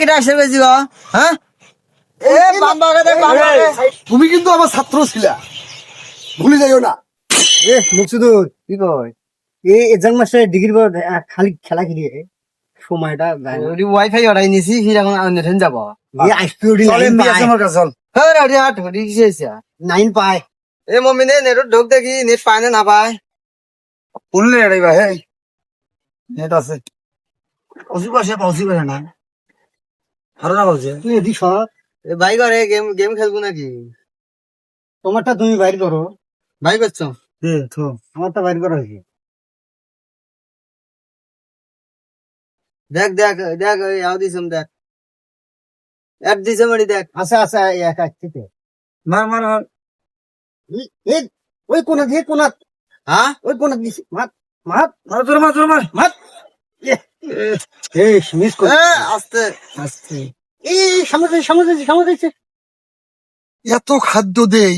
কিটা আসে বেশি হ্যাঁ? এ বাম্বাকে দেখ বাম্বাকে তুমি কিন্তু আমার ছাত্র ছিলা। ভুলে যাইও না। এ মুকসুদুর কি কয়? এই এক্সাম মাস্টার ডিগ্রি পর খালি খেলা খেলি সময়টা যায় না। ওয়াইফাই অর্ডার নিছি সি এখন যাব। আমার কাছে চল। হ্যাঁ রে হাট হরি কিসে নাইন পায়। এ মম্মি নে নেট ঢোক দেখি নেট পায় না না পায়। বললে এটাই ভাই হ্যাঁ নেট আছে। অসুখ আছে না। আরও না বলছে। তুই এদিক সর ভাই করে গেম গেম খেলব নাকি? তোমারটা তুমি বাইর করো। ভাই করছ? হ্যাঁ তো আমারটা বাইর করা হয়েছে। দেখ দেখ দেখ ওই আও দিছম দেখ। এড দিছম এডি দেখ। আচ্ছা আচ্ছা এই একা ঠিক মার মার মার। এই ওই কোনা দিয়ে কোনা হ্যাঁ? ওই কোনা দিছি মাত মাত মার তোর মার মার। মাত এই মিস কর আস্তে। আস্তে। এই সামনে সামনে সামনে এত খাদ্য দেই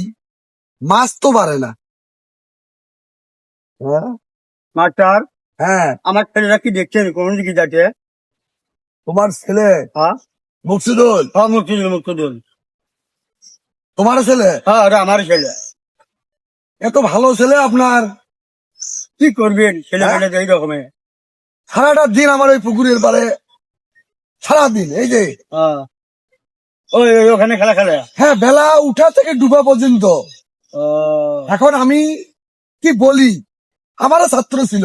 মাছ তো বাড়ে না। মাস্টার? হ্যাঁ। আমার ছেলেরা কি দেখছেন কোন দিকে যাচ্ছে। তোমার ছেলে? হ্যাঁ? মুকসুদুল হ্যাঁ মুক্তিদুল মুক্তিদুল। তোমার ছেলে? হ্যাঁ আমার ছেলে। এত ভালো ছেলে আপনার। কি করবেন? ছেলে হ্যাঁ? এই রকমের সারাটা দিন আমার ওই পুকুরের পারে সারাদিন এই যে। ওই ওখানে খেলা খেলে? হ্যাঁ বেলা উঠা থেকে ডুবা পর্যন্ত। এখন আমি কি বলি আমারও ছাত্র ছিল।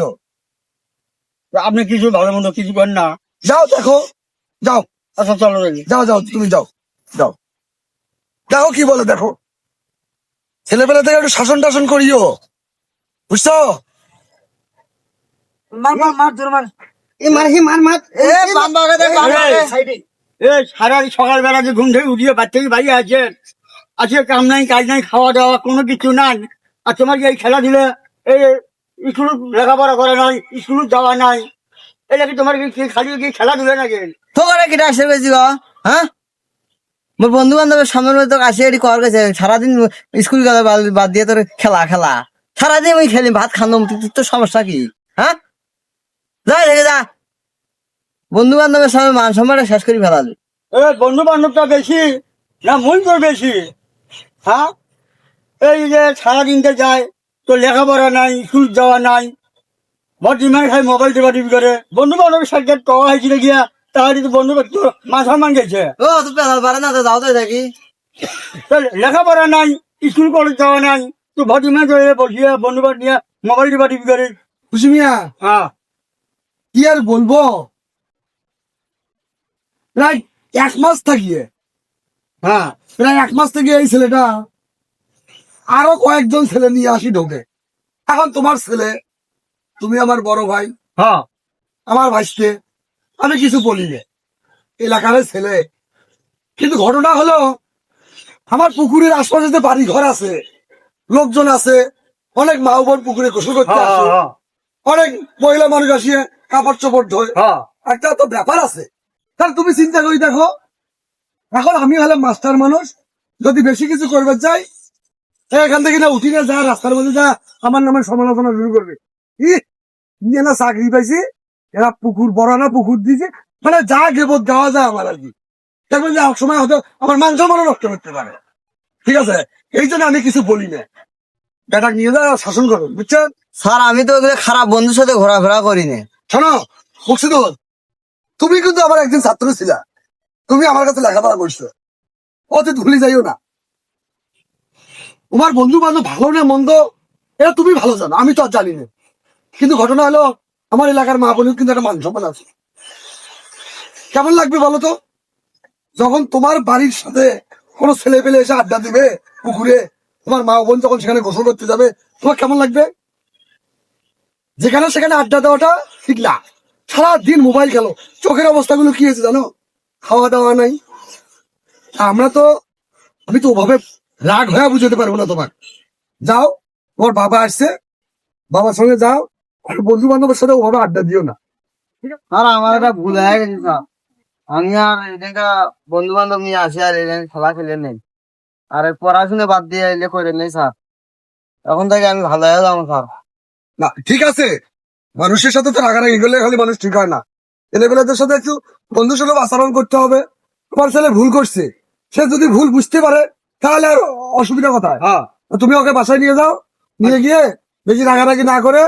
আপনি কিছু ভালো মন্দ কিছু করেন না? যাও দেখো যাও। আচ্ছা চলো যাও যাও তুমি যাও যাও। দেখো কি বলে দেখো। ছেলেবেলা থেকে একটু শাসন টাসন করিও। বুঝছ? মার মার মার তোর মার। এ মার হে মার মার। এ বাম্বাকে দেখ বাম্বাকে এ সারা সকালবেলা যে ঘুম থেকে উঠিয়ে বাচ্চা বাইরে আছেন আজকে কাম নাই কাজ নাই খাওয়া দাওয়া কোনো কিছু নাই। আর তোমার যে এই খেলাধুলা এই স্কুল লেখাপড়া করে নাই স্কুল যাওয়া নাই। এটা কি তোমার কি খালি কি খেলাধুলা নাকি? বেশি হ্যাঁ? মোর বন্ধু বান্ধবের সামনের মধ্যে তো আসে এটি কর গেছে। সারাদিন স্কুল গেলে বাদ- দিয়ে তোর খেলা খেলা। সারাদিন আমি খেলি ভাত খান্দম তোর তো সমস্যা কি হ্যাঁ? যা দেখে যা। বন্ধু বান্ধবের সামনে মান সম্মানটা শেষ করি ফেলালি। এ বন্ধু বান্ধবটা বেশি না মূল তোর বেশি? হ্যাঁ? এই যে সারাদিনটা যায় তো লেখাপড়া নাই স্কুল যাওয়া নাই বর্তমান খাই মোবাইল টিপা টিপি করে। বন্ধু বান্ধবের সাথে কওয়া হয়েছিল গিয়া তাহলে তো বন্ধু তো মান সম্মান গেছে। ও তো পেলাল পারে না তো যাও তো থাকি তো লেখাপড়া নাই স্কুল কলেজ যাওয়া নাই তো বর্তমান বসিয়া বন্ধু বান্ধব মোবাইল টিপা টিপি করে। খুশি মিয়া হ্যাঁ। কি আর বলব? প্রায় এক মাস থাকিয়ে। হ্যাঁ প্রায় এক মাস থেকে এই ছেলেটা। আরও কয়েকজন ছেলে নিয়ে আসি ঢোকে। এখন তোমার ছেলে তুমি আমার বড় ভাই। হ্যাঁ। আমার ভাইকে। আমি কিছু বলি না এলাকার ছেলে। কিন্তু ঘটনা হলো আমার পুকুরের আশপাশে যে বাড়ি ঘর আছে লোকজন আছে অনেক মা বোন পুকুরে গোসল করতে হ্যাঁ আসে। হ্যাঁ। অনেক মহিলা মানুষ আসিয়ে কাপড় চোপড় ধোয়। হ্যাঁ। একটা তো ব্যাপার আছে। তাহলে তুমি চিন্তা করি দেখো। এখন আমি হলাম মাস্টার মানুষ। যদি বেশি কিছু করবে এ এখান থেকে না উঠি না যা রাস্তার মধ্যে যা আমার নামে সমালোচনা শুরু করবে। ই নিয়ে না চাকরি পাইছি। এরা পুকুর বড় না পুকুর দিছে মানে যা গেবত গাওয়া যায় আমার আর কি। দেখবেন যে এক সময় হয়তো আমার মাংস সম্মানও নষ্ট করতে পারে। ঠিক আছে? এই জন্য আমি কিছু বলি না। বেটা নিয়ে শাসন করুন বুঝছেন স্যার আমি তো ওগুলো খারাপ বন্ধুর সাথে ঘোরাফেরা করি না শোনো মুর্শিদুল তুমি কিন্তু আমার একজন ছাত্র ছিলা। তুমি আমার কাছে লেখাপড়া করছ। ভুলে যাইও না। তোমার বন্ধু বান্ধব ভালো না মন্দ এটা তুমি ভালো জানো আমি তো আর জানি না। কিন্তু ঘটনা হলো আমার এলাকার মা বোনের কিন্তু একটা মান সম্মান আছে। কেমন লাগবে বলো তো? যখন তোমার বাড়ির সাথে কোনো ছেলে পেলে এসে আড্ডা দিবে পুকুরে তোমার মা বোন যখন সেখানে গোসল করতে যাবে, তোমার কেমন লাগবে? যেখানে সেখানে আড্ডা দেওয়াটা ঠিক না। সারা দিন মোবাইল খেলো। চোখের অবস্থাগুলো কি হয়েছে জানো? খাওয়া দাওয়া নাই। আমরা তো, আমি তো ওভাবে রাগ হয়ে বুঝতে পারব না তোমার। যাও, তোমার বাবা আসছে। বাবার সঙ্গে যাও। আর বন্ধু বান্ধবের সাথে ওভাবে আড্ডা দিও না। আর আমার একটা ভুল হয়ে গেছে আমি আর এদিনটা বন্ধু বান্ধব নিয়ে আসি আর এদিন খেলা খেলে নেই। আর এই পড়াশোনা বাদ দিয়ে এলে করে নেই স্যার। এখন থেকে আমি ভালো হয়ে যাব স্যার। না ঠিক আছে। মানুষের সাথে তো রাগারাগি করলে খালি মানুষ ঠিক হয় না। ছেলেপেলেদের সাথে একটু বন্ধু সুলভ আচরণ করতে হবে। তোমার ছেলে ভুল করছে। সে যদি ভুল বুঝতে পারে তাহলে আর অসুবিধা কোথায়? হ্যাঁ। তুমি ওকে বাসায় নিয়ে যাও। নিয়ে গিয়ে বেশি রাগারাগি না করে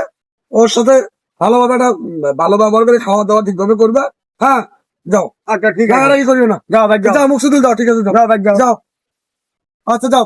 ওর সাথে ভালোভাবে একটা ভালো ব্যবহার করে খাওয়া দাওয়া ঠিকভাবে করবে। হ্যাঁ যাও। আচ্ছা ঠিক আছে। রাগারাগি করিও না। যাও ভাই যাও। মুখ শুধু যাও ঠিক আছে যাও। যাও ভাই যাও। যাও আচ্ছা যাও